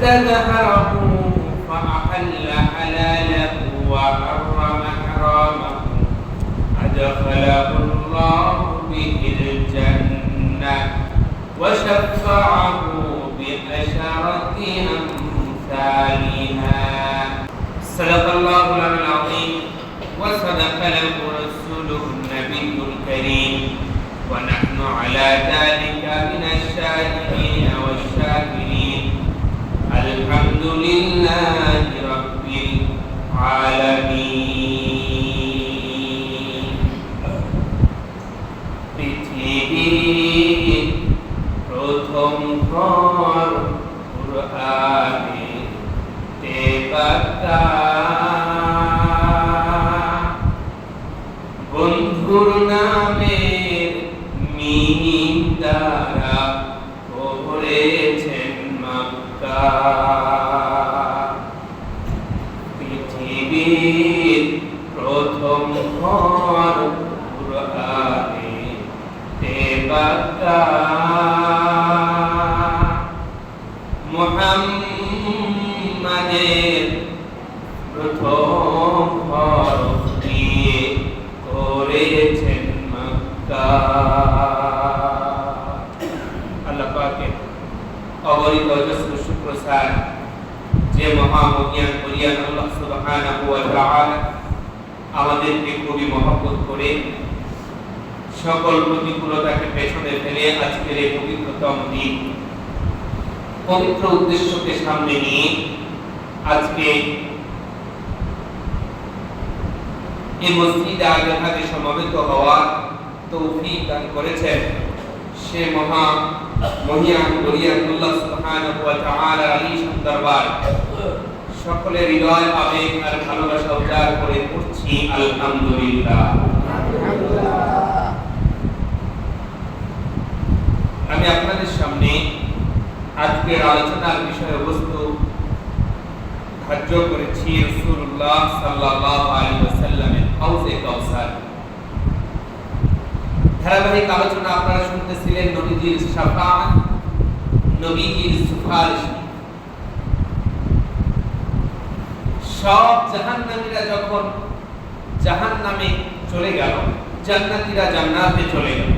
فاستظهره فأحل حلاله وحرم حرامه. أدخله الله به الجنة وشفعه بعشرة أمثالها. صدق الله العلي العظيم وصدق له رسوله النبي الكريم. ونحن على ذلك من الشاهدين. لله رب العالمين পৃথিবীর প্রথম ঘর কুরআনে তেবাক্কা আমাদেরকে খুবই মহব্বত করে সকল প্রতিকূলতাকে পেছনে ফেলে আজকের এই পবিত্রতম দিন, পবিত্র উদ্দেশ্যকে সামনে নিয়ে আজকে এই মসজিদে আগে ভাগে সমবেত হওয়ার তৌফিক দান করেছেন সে মহা মহিয়ান গরিয়ানুল্লাহ সুবহানাহু ওয়া তাআলা আলী দরবার সকলের হৃদয় আবেগ আর ভালোবাসা উজাড় করে পড়ছি, আলহামদুলিল্লাহ। আমি আপনাদের সামনে আজকের আলোচনার বিষয়বস্তু ধার্য করেছি রাসূলুল্লাহ সাল্লাল্লাহু আলাইহি ওয়াসাল্লামের হাউজে কাউসার। ধারাবাহিক আলোচনা আপনারা শুনতেছিলেন নবীজির শাফাআত নবীজির সুপারিশ সব জাহান্নামীরা যখন জাহান্নামে চলে গেল, জান্নাতীরা জান্নাতে চলে গেল।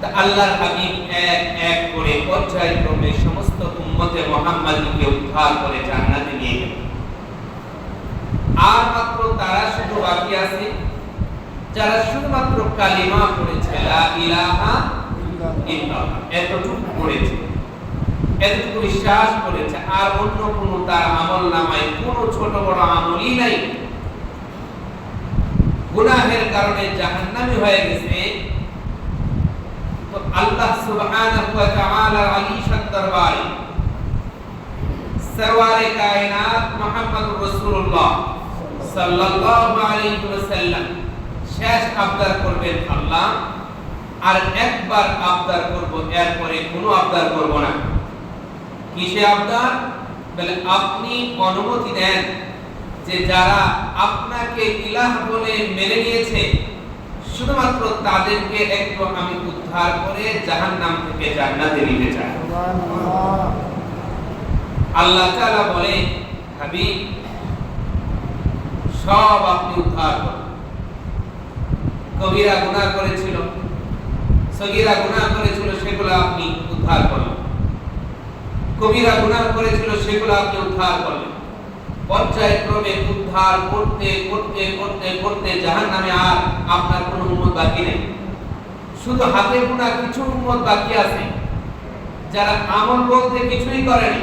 তা আল্লাহর হাবিব এক এক করে পর্যায়ক্রমে সমস্ত উম্মতে উদ্ধার করে জান্নাতে নিয়ে গেল। আর মাত্র তারা শুধু বাকি আছে, যারা শুধুমাত্র কালিমা পড়েছে, লা ইলাহা ইল্লাল্লাহ, এতটুকু পড়েছে। এতটুকু বিশ্বাস করেছে, আর অন্য কোনো তার আমল নামায় কোনো ছোট বড় আমলই নাই। গুনাহের কারণে জাহান্নামী হয়ে গেছে। আল্লাহ সুবহানাহু ওয়া তাআলা আলী দরবারে সরওয়ারে কায়নাত মুহাম্মদুর রাসূলুল্লাহ সাল্লাল্লাহু আলাইহি ওয়াসাল্লাম শেষ আবদার করবেন আল্লাহ, আর একবার আবদার করব, এরপরে কোনো আবদার করব না। কিসে আবদার? বলে, আপনি অনুমতি দেন যে যারা আপনাকে ইলাহ বলে মেনে নিয়েছে, শুধুমাত্র তাদেরকে একটু আমি উদ্ধার করে জাহান্নাম থেকে জান্নাতে নিতে চাই। আল্লাহ তাআলা বলে, হাবিব, সব আপনি উদ্ধার করুন। কবিরা গুনাহ করেছিল, সগীরা গুনাহ করেছিল, সেগুলো আপনি উদ্ধার করলেন কবিরা গুনাহ করেছিল, সেগুলো আপনি উদ্ধার করলেন পর্যায়ক্রমে উদ্ধার করতে করতে করতে করতে জাহান্নামে আর আপনার কোনো উম্মত বাকি নেই। শুধু হাতে গোনা কিছু উম্মত বাকি আছে, যারা আমল বলতে কিছুই করেনি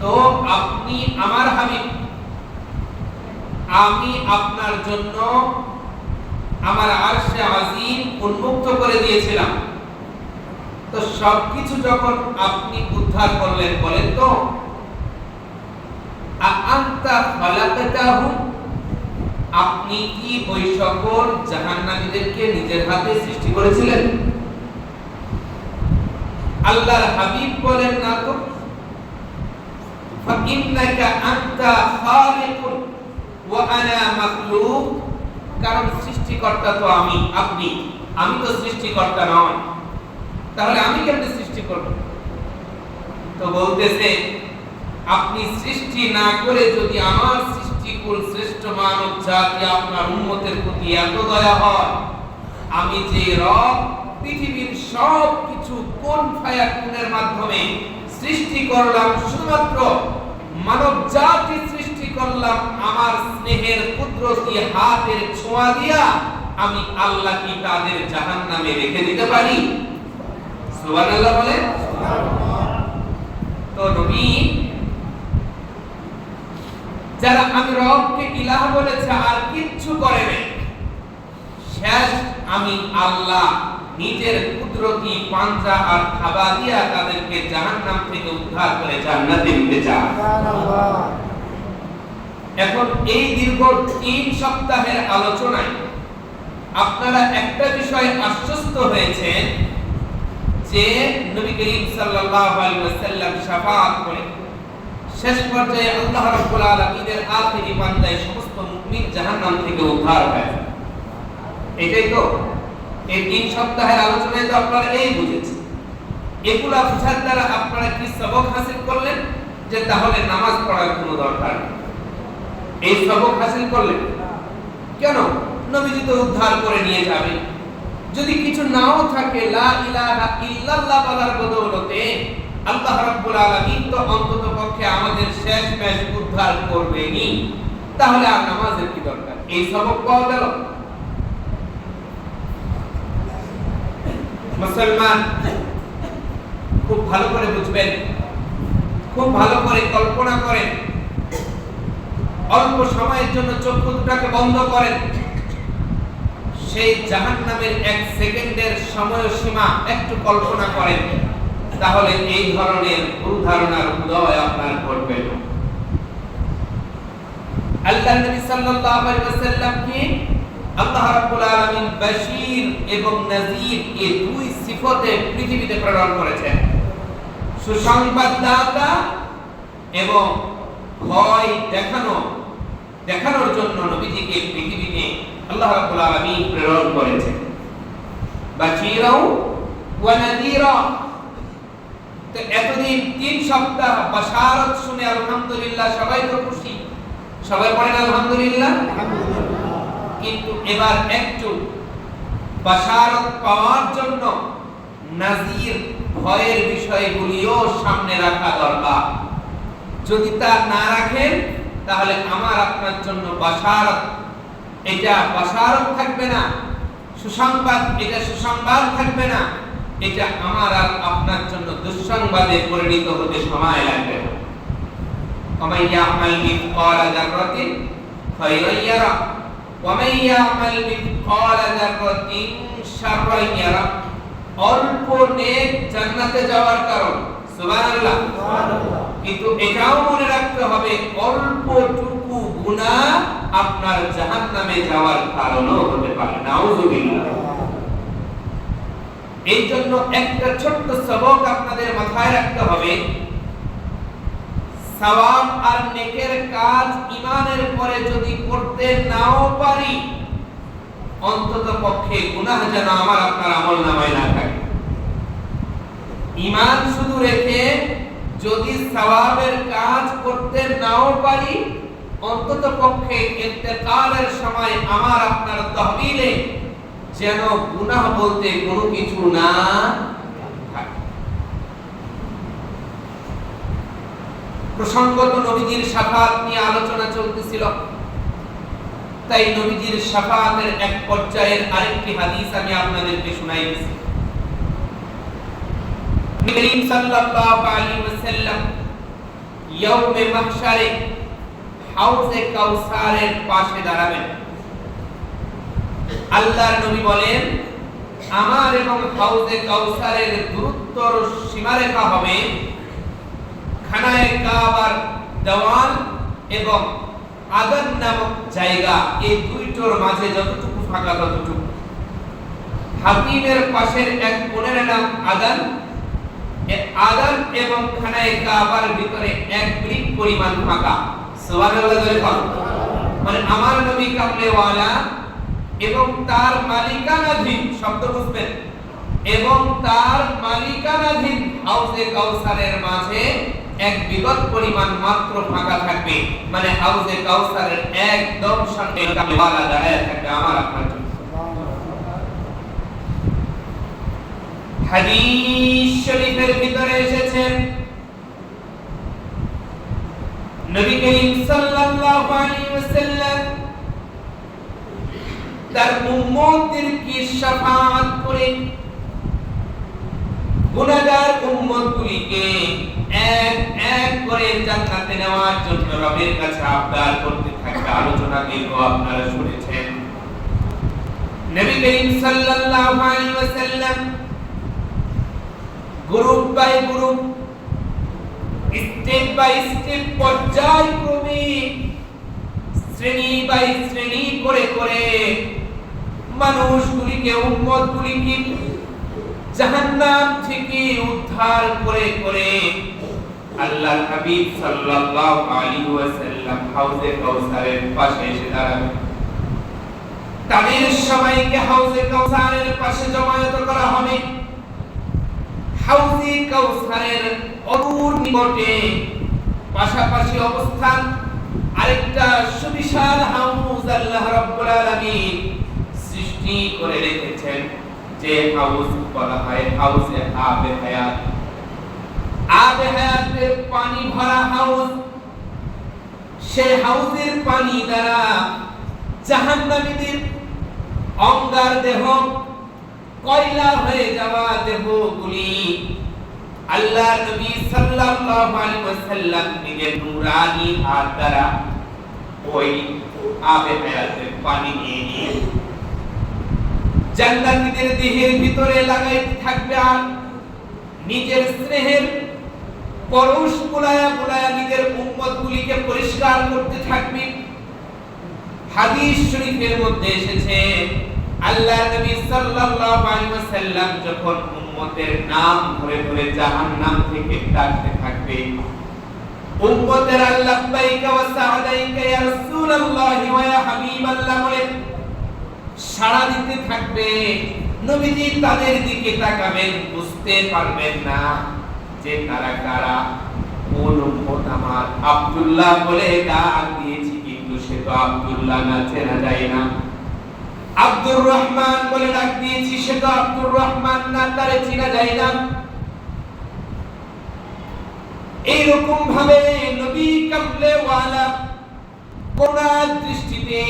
তো আপনি আমার হাবিব, আমি আপনার জন্য আমার আরশে আজিম উন্মুক্ত করে দিয়েছিলাম। তো সবকিছু যখন আপনি উদ্ধার করলেন বলেন তো আন্তা খালাকাতাহু? আপনি কি ওই সকল জাহান্নামীদেরকে নিজের হাতে সৃষ্টি করেছিলেন? আল্লাহর হাবিব বলেন, না তো। ফাইন্নাকা আনতা খালিকুন ওয়া আনা মাখলুক। কারণ সৃষ্টিকর্তা তো আমি, আপনি। আমি তো সৃষ্টিকর্তা নয় তাহলে আমি কেমনে সৃষ্টি করব? তো বলতেছে, আপনি সৃষ্টি না করে যদি আমার সৃষ্টিকুল শ্রেষ্ঠ মানব জাতি আপনার উম্মতের প্রতি এত দয়া হয়, আমি যে রব, পৃথিবীর সব কিছু কোন ফায়া কোনের মাধ্যমে সৃষ্টি করলাম, শুধুমাত্র মানব জাতি সৃষ্টি করলাম, আমার স্নেহের কুদরতি হাতের ছোঁয়া দিয়া আমি আল্লাহ কি তাদের জাহান্নামে রেখে দিতে পারি? সুবহানাল্লাহ বলে? তো নবী, যারা আমি রবকে ইলাহ বলেছে, আর কিচ্ছু করে নাই, শেষ আমি আল্লাহ নিজের কুদরতি পাঞ্জা আর খাবা দিয়া তাদেরকে জাহান্নাম থেকে উদ্ধার করে জান্নাতে নিতে চায়। এখন এই দীর্ঘ তিন সপ্তাহের আলোচনায় আপনারা একটা বিষয় আশ্বস্ত হয়েছেন যে নবী করিম সাল্লাল্লাহু আলাইহি ওয়াসাল্লাম শাফাআত করে, শেষ পর্যায়ে আল্লাহ রাব্বুল আলামিনের আখিরি বান্দায় সমস্ত মুমিন জাহান্নাম থেকে উদ্ধার হয়। এটাই তো। এই তিন সপ্তাহের আলোচনায় তো আপনারা এই বুঝেছেন। এগুলা বুঝার দ্বারা আপনারা কি সবক হাসিল করলেন? যে তাহলে নামাজ পড়ার কোনো দরকার এই সবক হাসিল করলেন? কেন? নবীজি তো উদ্ধার করে নিয়ে যাবে যদি কিছু নাও থাকে, লা ইলাহা ইল্লাল্লাহ বলার বদৌলতে, আল্লাহ রাব্বুল আলামিন তো অন্তত পক্ষে আমাদের শেষ ম্যাচ উদ্ধার করবেনই। তাহলে আর নামাজের কি দরকার? এই সবক পাওয়া গেল? মুসলমান, খুব ভালো করে বুঝবেন। খুব ভালো করে কল্পনা করেন। অল্প সময়ের জন্য চক্ষু দুটাকে বন্ধ করেন। সেই জাহান্নামের এক সেকেন্ডের সময় সীমা একটু কল্পনা করেন। তাহলে এই ধরনের ভুল ধারণার উদয় আপনার ঘটবে। আল্লাহ নবী সাল্লাল্লাহু আলাইহি ওয়াসাল্লাম কি? আল্লাহ রাব্বুল আলামিন এবং এই দুই সিফতে পৃথিবীতে প্রেরণ করেছেন। সুসংবাদদাতা এবং ভয় দেখানো, দেখানোর জন্য নবীজিকে পৃথিবীতে আল্লাহ রাব্বুল আলামিন প্রেরণ করেছেন। বাশীরাও ওয়া নাযীরা তো এতদিন তিন সপ্তাহ বাশারত শুনে আলহামদুলিল্লাহ সবাই তো খুশি। সবাই আলহামদুলিল্লাহ। কিন্তু এবার বাশারত পাওয়ার জন্য নাজির ভয়ের বিষয়গুলিও সামনে রাখা দরকার। যদি তা না রাখেন, তাহলে আমার আপনার জন্য বাশারত এটা বাশারত থাকবে না সুসংবাদ এটা সুসংবাদ থাকবে না এটা আমার আর আপনার জন্য দুঃসংবাদে পরিণত হতে সময় লাগবে না ومن يعمل مثقال ذرة خيرا يره ومن يعمل مثقال ذرة شرا يره অল্প নেক জান্নাতে যাওয়ার কারণ সুবহানাল্লাহ কিন্তু এটাও মনে রাখতে হবে অল্পটুকু গুনাহ আপনার জাহান্নামে যাওয়ার কারণও হতে পারে। নাউজুবিল্লাহ। এই জন্য একটা ছোট্ট সবক আপনাদের মাথায় রাখতে হবে। সওয়াব আর নেকের কাজ ইমানের পরে যদি করতে নাও পারি, অন্তত পক্ষে গুনাহ যেন আমার আপনার আমল নামায় না থাকে। ইমান শুধু রেখে যদি সওয়াবের কাজ করতে নাও পারি অন্তত পক্ষে ইন্তেকালের সময় আমার আপনার তহবিলে যেন গুনাহ বলতে কোনো কিছু না প্রসঙ্গত নবীজির সাফাত নিয়ে আলোচনা চলতেছিল। তাই নবীজির সাফাতের এক পর্যায়ের আরেকটি হাদিস আমি আপনাদেরকে শোনাই দিছি। করিম সাল্লাল্লাহু আলাইহি ওয়াসাল্লাম ইয়াউমে মাহশারে হাউজে কাউসারের পাশে দাঁড়াবেন। আল্লাহর নবী বলেন, আমার এবং হাউজে কাউসারের দূরত্বর সীমারেখা হবে খানায় কাবার দেওয়াল এবং আদান নামক জায়গা। এই দুইটোর মাঝে যতটুকু ফাঁকা, ততটুকু। হাতিমের পাশের এক কোণের নাম আদান। আদান এবং খানায় কাবার ভিতরে এক ব্রিক পরিমাণ ফাঁকা। মানে আমার নবী কামলেওয়ালা এবং তার মালিকানাধীন শব্দ বুঝবেন, এবং তার মালিকানাধীন হাউজে কাউসারের মাঝে এক বিগত পরিমাণ মাত্র ফাঁকা থাকবে মানে হাউজে কাউসারের একদম সামনে কামওয়ালা দাঁড়ায় থাকবে আমার আপনার হাদিস শরীফের ভিতরে এসেছেন নবী করিম সাল্লাল্লাহু আলাইহি ওয়াসাল্লাম তার উম্মতদেরকে শাফাআত করে? গুনাহগার উম্মতগুলিকে এক এক করে জান্নাতে নেওয়ার জন্য রবের কাছে আবদার করতে থাকবে আলোচনা দীর্ঘ আপনারা শুনেছেন। নবী করিম সাল্লাল্লাহু আলাইহি ওয়াসাল্লাম group by group step by step পর্যায়ক্রমে শ্রেণি বাই শ্রেণি করে করে মানুষগুলিকে, উম্মতগুলিকে জাহান্নাম থেকে উদ্ধার করে করে আল্লাহ হাবিব সাল্লাল্লাহু আলাইহি ওয়াসাল্লাম হাউজে কাউসারের পাশে এসে দাঁড়াবেন তাদের সবাইকে হাউজে কাউসারের পাশে জমায়েত করা হবে। হাউজে কাউসারের অদূর নিকটে। পাশাপাশি অবস্থান আরেকটা সুবিশাল হাউজ আল্লাহ রাব্বুল আলামিন সৃষ্টি করে রেখেছেন, যে হাউস বলা হয় হাউসে আবে হায়াত। আবে হায়াতের পানি ভরা হাউস সেই হাউসের পানি দ্বারা জাহান্নামীদের অঙ্গার দেহ, কয়লা হয়ে যাওয়া দেহগুলি আল্লাহ নবী সাল্লাল্লাহু আলাইহি ওয়াসাল্লাম নিজের নূরানি হাত দ্বারা ওই আবে হায়াতের পানি নিয়ে নিয়ে জান্নাতীদের দেহের ভিতরে লাগাইতে থাকবে আর নিজের স্নেহের পরশ বুলায়া বুলায়া নিজের উম্মত গুলিকে পরিষ্কার করতে থাকবে। হাদিস শরীফের মধ্যে এসেছে আল্লাহ নবী সাল্লাল্লাহু আলাইহি ওয়াসাল্লাম যখন উম্মতের নাম ধরে ধরে জাহান্নাম থেকে ডাকতে থাকবে। উম্মতের আল্লাহ লাব্বাইকা ওয়া সাআদাইকা ইয়া রাসূলুল্লাহি ওয়া ইয়া হাবিবাল্লাহ বলে সাড়া দিতে থাকবে। নবীজি তাদের দিকে তাকাবেন, বুঝতে পারবেন না যে তারা কারা। কোন উম্মত আমার? আব্দুল্লাহ বলে ডাক দিয়েছি, কিন্তু সে তো আব্দুল্লাহ না, চেনা যায় না। আব্দুর রহমান বলে ডাক দিয়েছি, সে তো আব্দুর রহমান না, তারে চেনা যায় না। এইরকম ভাবে নবী কামলে ওয়ালা দৃষ্টিতে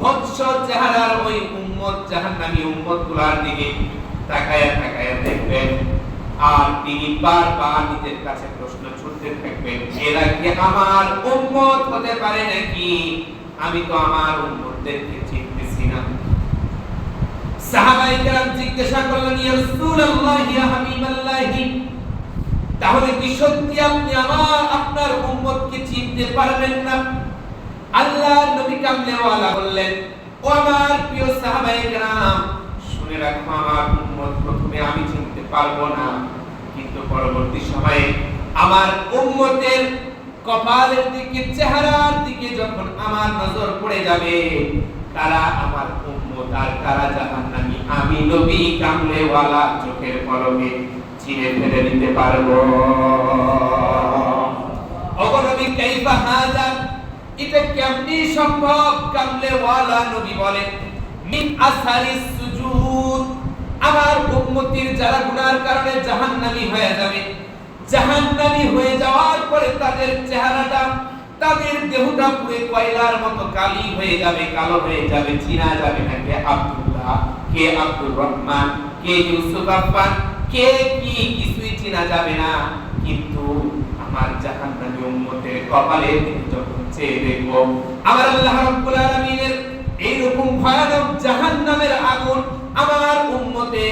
ভৎস চেহারার ওই উম্মত, জাহান্নামী উম্মতগুলার দিকে তাকায়া তাকায়া দেখবেন, আর তিনি বারবার নিজের কাছে প্রশ্ন ছুটতে থাকবেন, এরা কি আমার উম্মত হতে পারে নাকি? আমি তো আমার উম্মতদেরকে চিনতেছি না সাহাবায়ে কেরাম জিজ্ঞাসা করলেন, ইয়া রাসূলুল্লাহ, ইয়া হাবিবাল্লাহ, তাহলে কি সত্যি আপনি আমার, আপনার উম্মতকে চিনতে পারবেন না? আল্লাহ নবী কামলেওয়ালা বললেন, ও আমার প্রিয় সাহাবায়ে কেরাম, শুনে রাখো আমার উম্মত, প্রথমে আমি চিনতে পারব না, কিন্তু পরবর্তী সময়ে আমার উম্মতের কপালের দিকে, চেহারার দিকে যখন আমার নজর পড়ে যাবে কারা আমার আর কারা জাহান্নামী। আমি নবী, কামলেওয়ালা, চোখের পলকে চিনে ফেলে নিতে পারব। অগনবী কাইফা হাজা এটা কেমনি সম্ভব? কামলে ওয়ালা নবী বলেন মিন আসারি সুজুদ। আমার উম্মতির যারা গুনার কারণে জাহান্নামী হয়ে যাবে। জাহান্নামী হয়ে যাওয়ার পরে তাদের চেহারাটা তাদের দেহটা পুরো কয়লার মতো কালি হয়ে যাবে, কালো হয়ে যাবে, চিনা যাবে না। কে আব্দুল্লাহ? কে আব্দুর রহমান? কে ইউসুফ আব্বান কে কি? কিছুই চিনা যাবে না। কিন্তু আমার জাহান্নামী উম্মতের কপালে দিকে যখন চেয়ে দেখব, আমার আল্লাহ রাব্বুল আলামিনের এইরকম ভয়ানক জাহান্নামের আগুন আমার উম্মতে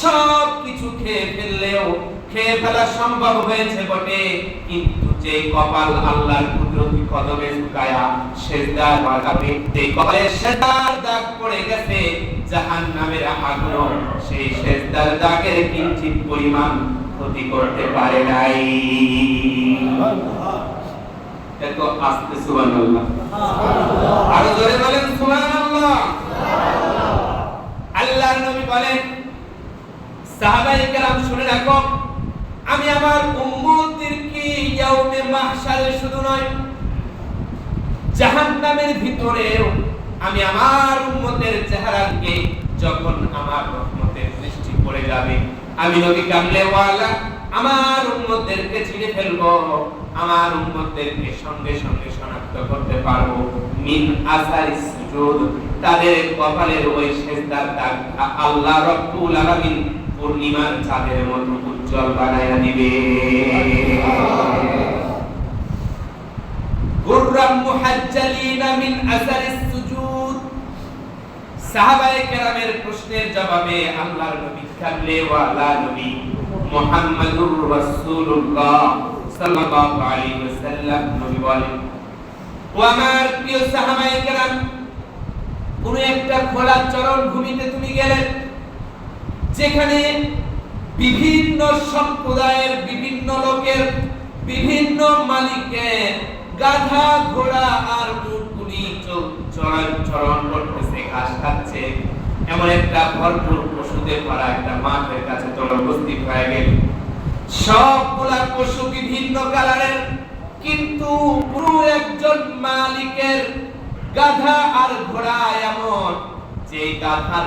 সব কিছু খেয়ে ফেললেও, খেয়ে ফেলা সম্ভব হয়েছে বটে। কিন্তু যে কপাল আল্লাহর কুদরতি কদমে ঝুঁকায়া সেজদার মাঝাবে যে কপালে সেজদার দাগ পড়ে গেছে, জাহান্নামের আগুন সেই সেজদার দাগের কিঞ্চিত পরিমাণ ক্ষতি করতে পারে নাই। দেখো, আস্তে সুবহানাল্লাহ। আরও জোরে বলেন, সুবহানাল্লাহ। আল্লাহর নবী বলেন, সাহাবায়ে কেরাম শুনে রাখো আমি আমার উম্মতদেরকে ইয়াউমে মাহশারে শুধু নয়, জাহান্নামের ভিতরেও আমি আমার উম্মতের চেহারাকে যখন আমার রহমতের দৃষ্টি পড়ে যাবে, আমি নবী কামলেওয়ালা আমার উম্মতদেরকে চিনে ফেলব, আমার উম্মতদেরকে সঙ্গে সঙ্গে শনাক্ত করতে পারব। মিন আসারি সুজুদ, তাদের কপালের ওই সেজদার দাগ আল্লাহ রব্বুল আলামিন পূর্ণিমার চাঁদের মতো উজ্জ্বল বানায়া দিবে। গুররাম মুহাজ্জালিনা মিন আসারিস সুজুদ। সাহাবায়ে কেরামের প্রশ্নের জবাবে আল্লাহর নবী কামলে ওয়ালা নবী মুহাম্মাদুর রাসূলুল্লাহ সাল্লাল্লাহু আলাইহি ওয়াসাল্লাম। নবী বলেন, ও আমার প্রিয় সাহাবায়ে কেরাম, কোন একটা খোলা চরণ ভূমিতে তুমি গেলে, যেখানে বিভিন্ন সম্প্রদায়ের, বিভিন্ন লোকের, বিভিন্ন মালিকের গাধা, ঘোড়া আর উটগুলি চরণ করতেছে, ঘাস খাচ্ছে। এমন একটা ভরপুর পশুদের ভরা একটা মাঠের কাছে তোমরা হয়ে গেল। সবগুলা পশু বিভিন্ন কালারের, কিন্তু পুরো একজন মালিকের গাধা আর ঘোড়া এমন যে গাধার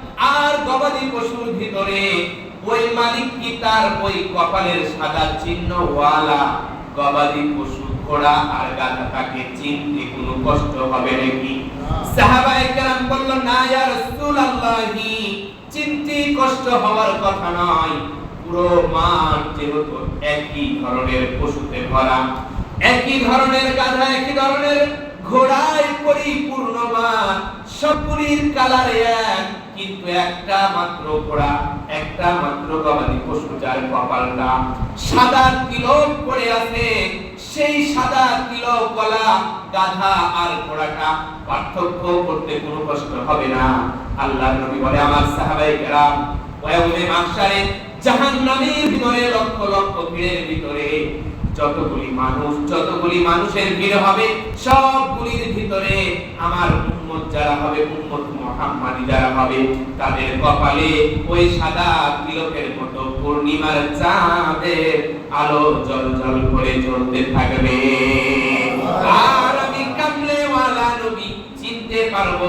আর গবাদি পশুর ভিতরে ওই মালিক কি তার ওই কপালের সাদা চিহ্ন ওয়ালা গবাদি পশু ঘোড়া আর গাধাটাকে চিনতে কোনো কষ্ট হবে নাকি? সাহাবায়ে কেরাম বলল না ইয়া রাসূলুল্লাহি চিনতে কষ্ট হওয়ার কথা নয়। পুরো মাঠ যেহেতু একই ধরনের পশুতে ভরা একই ধরনের গাধা একই ধরনের ঘোড়ায় পরিপূর্ণ মাঠ সবগুলির কালার এক কিন্তু একটা মাত্র ঘোড়া, একটা মাত্র গবাদি পশু যার কপালটা সাদা তিলক পড়ে আছে, সেই সাদা তিলক গলা, গাধা আর ঘোড়াটা পার্থক্য করতে কোনো কষ্ট হবে না। আল্লাহর নবী বলে, আমার সাহাবাই কেরাম ওয়াউমে মাহশারে জাহান্নামের ভিতরে লক্ষ লক্ষ ভিড়ের ভিতরে যতগুলি মানুষ, যতগুলি মানুষের ভিড় হবে, সবগুলির ভিতরে আমার উম্মত যারা হবে, উম্মত মুহাম্মাদি যারা হবে, তাদের কপালে ওই সাদা তিলকের মতো পূর্ণিমার চাঁদের আলো জল জল করে জ্বলতে থাকবে। আর আমি কামলেওয়ালা নবী চিনতে পারব,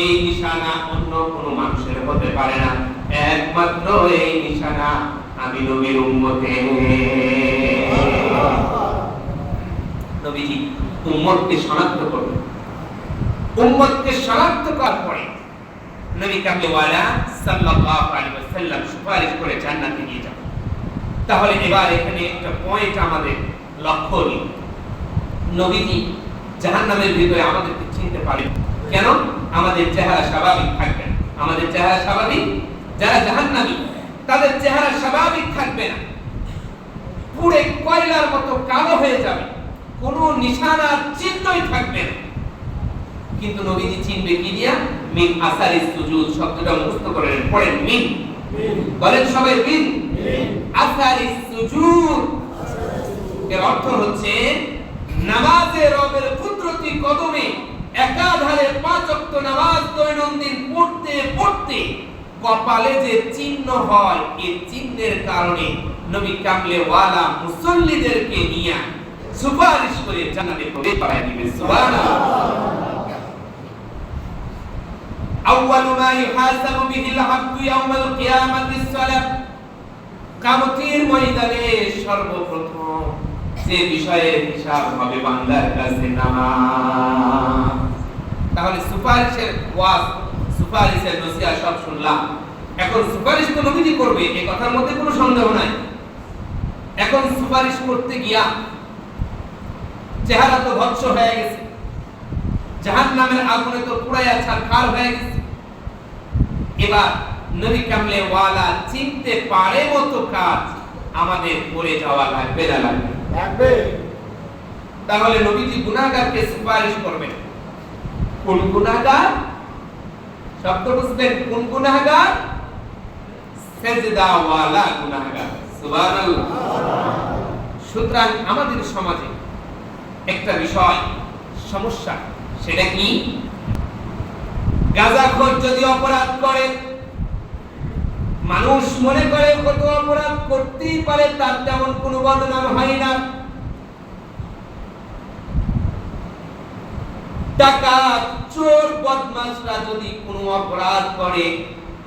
এই নিশানা অন্য কোনো মানুষের হতে পারে না। একমাত্র এই নিশানা আমি নবীর উম্মতে। নবীজি উম্মতকে শনাক্ত উম্মতকে শনাক্ত করার পরে নবী সাল্লাল্লাহু আলাইহি ওয়াসাল্লাম সুপারিশ করে জান্নাতে নিয়ে তাহলে এবার এখানে একটা পয়েন্ট আমাদের লক্ষ্য নবীজি জাহান্নামের ভিতরে আমাদেরকে চিনতে কেন? আমাদের চেহারা স্বাভাবিক থাকবে না। আমাদের চেহারা স্বাভাবিক? যারা জাহান্নামী, তাদের চেহারা স্বাভাবিক থাকবে না। মতো কালো হয়ে যাবে। কোনো নিশানার চিহ্নই থাকবে না। কিন্তু নবীজি চিনবে কি দিয়া? মিন আসারি সুজুদ শব্দটা মুখস্থ করে নেন পড়েন মিন। বলেন সবাই মিন। আসারি সুজুদ। এর অর্থ হচ্ছে নামাজে রবের কুদরতি কদমে একাধারে পাঁচ ওয়াক্ত নামাজ দৈনন্দিন পড়তে পড়তে কপালে যে চিহ্ন হয় এই চিহ্নের কারণে নবী কামলে ওয়ালা মুসল্লিদেরকে নিয়ে সুপারিশ করে জান্নাতে প্রবেশ করায় দিবে সুবহানাল্লাহ। আউয়ালু মা ইউহাসাবু বিহিল আবদু ইয়াউমাল কিয়ামাতিস সালাত। কামতির ময়দানে সর্বপ্রথম যে বিষয়ের হিসাব হবে বান্দার কাছে নামাজ। তাহলে সুপারিশের ওয়াজ, সুপারিশের নসিহা সব শুনলাম। এখন সুপারিশ তো নবীজি করবে এই কথার মধ্যে কোনো সন্দেহ নাই। এখন সুপারিশ করতে গিয়া চেহারা তো ভৎস হয়ে গেছে। জাহান নামের আগুনে তো পুরাইয়া ছাড়খার হয়ে গেছে। এবার নবী কামলে ওয়ালা চিনতে পারে মতো কাজ আমাদের করে যাওয়া লাগবে না লাগবে? লাগবে। তাহলে নবীজি গুনাহগারকে সুপারিশ করবেন। কোন গুনাহগার? শব্দ বুঝবেন কোন গুনাহগার? সেজদা ওয়ালা গুনাহগার। সুবহানাল্লাহ সুতরাং আমাদের সমাজে একটা বিষয়, সমস্যা, সেটা কি? গাঁজাখোর যদি অপরাধ করে, মানুষ মনে করে কত অপরাধ করতেই পারে, তার তেমন কোনো বদনাম হয় না। ডাকাত, চোর, বদমাশরা যদি কোনো অপরাধ করে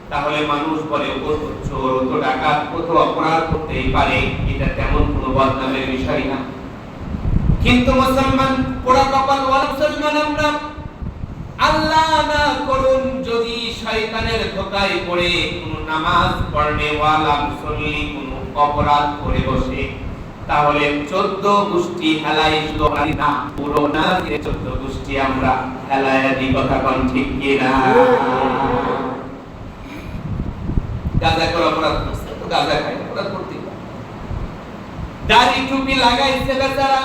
তাহলে মানুষ বলে অপরাধ পারে। এটা তেমন বদনামের বিষয় না। কিন্তু মুসলমান পোড়া কপাল মুসলমান, আমরা আল্লাহ না করুন যদি শয়তানের ধোকায় পড়ে নামাজ পড়নে ওয়ালা মুসল্লি অপরাধ করে বসে। তাহলে চোদ্দ গোষ্ঠী হেলাই না, পুরো না চোদ্দ গোষ্ঠী আমরা হেলায় কথা ঠিক কিনা? গাঁজা করে অপরাধ করছে, তো গাঁজা খাই অপরাধ করতে দাড়ি টুপি লাগাইছে বেচারা,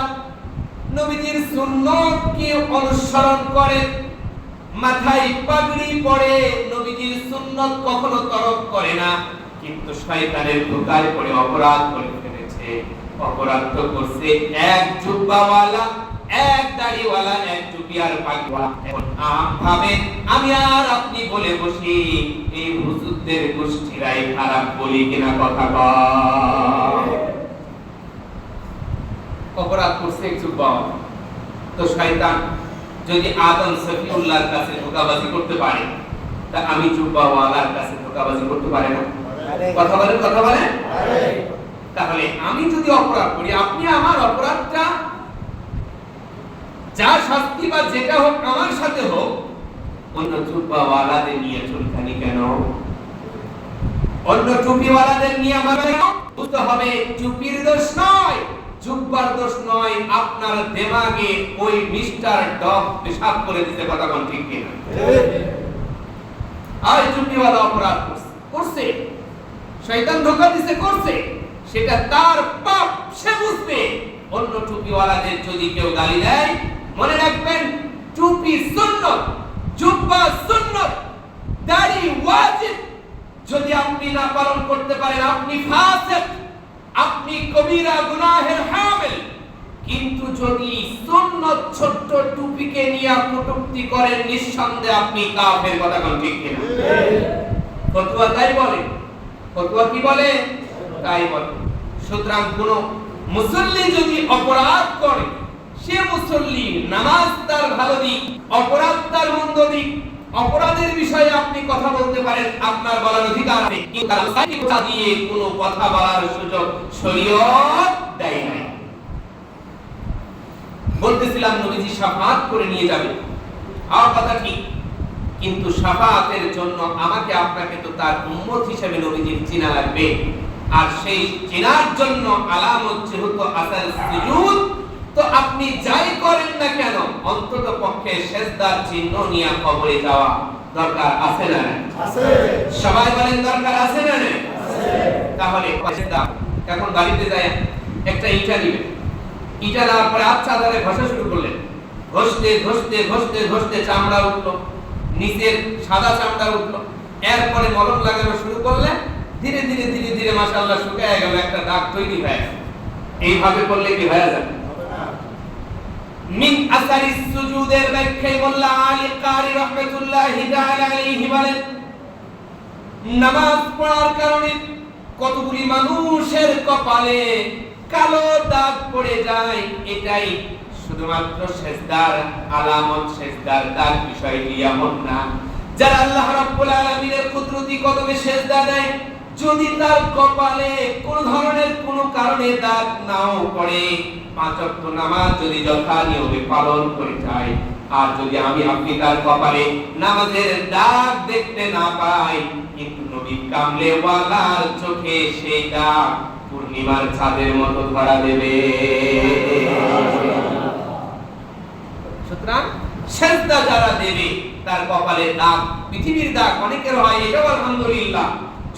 নবীজির সুন্নত কি অনুসরণ করে, মাথায় পাগড়ি পরে নবীজির সুন্নত কখনো তরক করে না, কিন্তু শয়তানের ধোকায় পড়ে অপরাধ করে ফেলেছে। অপরাধ করছে এক জুব্বাওয়ালা এক দাড়িওয়ালা এক টুপি আর পাগড়িওয়ালা এখন আম ভাবে আমি আর আপনি বলে বসি। এই হুজুরদের গোষ্ঠীরাই খারাপ বলি কিনা কথা অপরাধ করছে এক যুব্বাওয়ালা তো শয়তান যদি আদম সফিউল্লাহর কাছে ধোকাবাজি করতে পারে তা আমি জুব্বাওয়ালার কাছে ধোকাবাজি করতে পারে না। কথা বলেন কথা বলেন। তাহলে আমি যদি অপরাধ করি আপনি আমার অপরাধটা যা শাস্তি বা যেটা হোক আমার সাথে হোক, অন্য জুব্বাওয়ালাদের নিয়ে চুলখানি কেন? অন্য টুপিওয়ালাদের নিয়ে আমার বুঝতে হবে টুপির দোষ নয় দোষ নয়, আপনার দেমাগে ওই মিস্টার পেশাব করে দিতে কথা ঠিক কিনা? আর টুপিওয়ালা অপরাধ করছে শয়তান ধোকা করছে। সেটা তার পাপ, সে বুঝবে। অন্য টুপিওয়ালাদের যদি কেউ গালি দেয় মনে রাখবেন টুপি সুন্নত, জুব্বা সুন্নত, দাড়ি ওয়াজিব। যদি আপনি না পালন করতে পারেন, আপনি ফাসিক, আপনি কবিরা গুনাহের হামিল। কিন্তু যদি সুন্নত ছোট্ট টুপিকে নিয়ে কটুক্তি করেন, নিঃসন্দেহে আপনি কাফের, কথা কোন ঠিক কিনা? ফতুয়া তাই বলে। ফতুয়া কি বলে? তাই বলে। সুতরাং কোন মুসল্লি যদি অপরাধ করে সে মুসল্লি নামাজ তার ভালো দিক, অপরাধ তার মন্দ দিক। অপরাধের বিষয়ে আপনি কথা বলতে পারেন, আপনার বলার অধিকার আছে। কিন্তু কথা দিয়ে কোনো কথা বলার সুযোগ শরীয়ত দেয় নাই। বলতেছিলাম, নবীজি সাফাত করে নিয়ে যাবে। আর কথা ঠিক। কিন্তু সাফাতের জন্য আমাকে আপনাকে তো তার উম্মত হিসেবে নবীজির চিনা লাগবে। আর সেই চেনার জন্য আলামত যেহেতু আসার সুজুদ তো আপনি যাই করেন না কেন অন্তত পক্ষে সেজদার চিহ্ন নিয়ে কবরে যাওয়া দরকার আছে না আছে। সবাই বলেন দরকার আছে না? তাহলে এখন বাড়িতে যায় একটা ইটা নিবেন ইটা নেওয়ার পরে আচ্ছা ধরে ঘষা শুরু করলেন। ঘষতে ঘষতে ঘষতে ঘষতে চামড়া উঠল। নিচের সাদা চামড়া উঠল। এরপরে মলম লাগানো শুরু করলেন। ধীরে ধীরে ধীরে ধীরে মাশাআল্লাহ শুকায় গেল একটা দাগ তৈরি হয়ে। এইভাবে করলে কি হয়ে যাবে? মিন আসারি সুজুদের ব্যাখ্যায় মোল্লা আলী কারি রহমাতুল্লাহি তাআলা আলাইহি বলেন, নামাজ পড়ার কারণে কতগুলি মানুষের কপালে কালো দাগ পড়ে যায়, এটাই শুধুমাত্র সেজদার আলামত, সেজদার দাগ বিষয়টি এমন না। যারা আল্লাহ রাব্বুল আলামিনের কুদরতি কদমে সেজদা দেয়, যদি তার কপালে কোন ধরনের কারণে দাগ নাও পড়ে। পাঁচ ওয়াক্ত নামাজ যদি যথা নিয়মে পালন করে যায়, আর যদি আমি আপনি তার কপালে নামাজের দাগ দেখতে না পাই, কিন্তু নবী কামলে ওয়ালার চোখে সেই দাগ পূর্ণিমার চাঁদের মতো ধরা দেবে। সুতরাং সেজদা যারা দেবে, তার কপালে দাগ, পৃথিবীর দাগ অনেকের হয়, এটাও আলহামদুলিল্লাহ।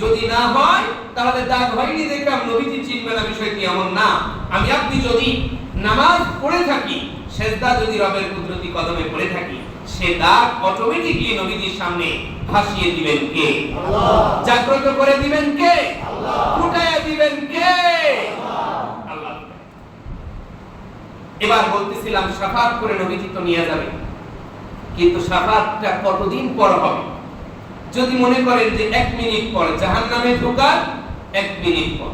যদি না হয় তাহলে দাগ হয়নি দেখলাম নবীজি চিনবে না বিষয়টি এমন না। আমি আপনি যদি নামাজ পড়ে থাকি সেজদা যদি রবের কুদরতি কদমে পড়ে থাকি সে দাগ অটোমেটিকলি নবীজির সামনে ভাসিয়ে দিবেন কে? জাগ্রত করে দিবেন কে? ফুটাইয়া দিবেন কে? আল্লাহ। এবার বলতেছিলাম সাফাত করে নবীজি তো নিয়ে যাবে। কিন্তু সাফাতটা কতদিন পর হবে? যদি মনে করেন যে এক মিনিট পর জাহান নামে ঢোকার এক মিনিট পর।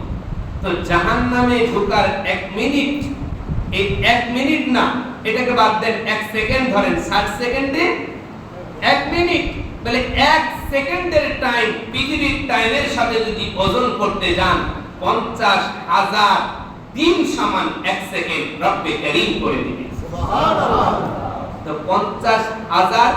তো জাহান নামে ঢোকার এক মিনিট এই এক মিনিট না এটাকে বাদ দেন এক সেকেন্ড ধরেন ষাট সেকেন্ডে এক মিনিট। তাহলে এক সেকেন্ডের টাইম পৃথিবীর টাইমের সাথে যদি ওজন করতে যান পঞ্চাশ হাজার দিন সমান এক সেকেন্ড রব্বে করিম করে দিবে তো পঞ্চাশ হাজার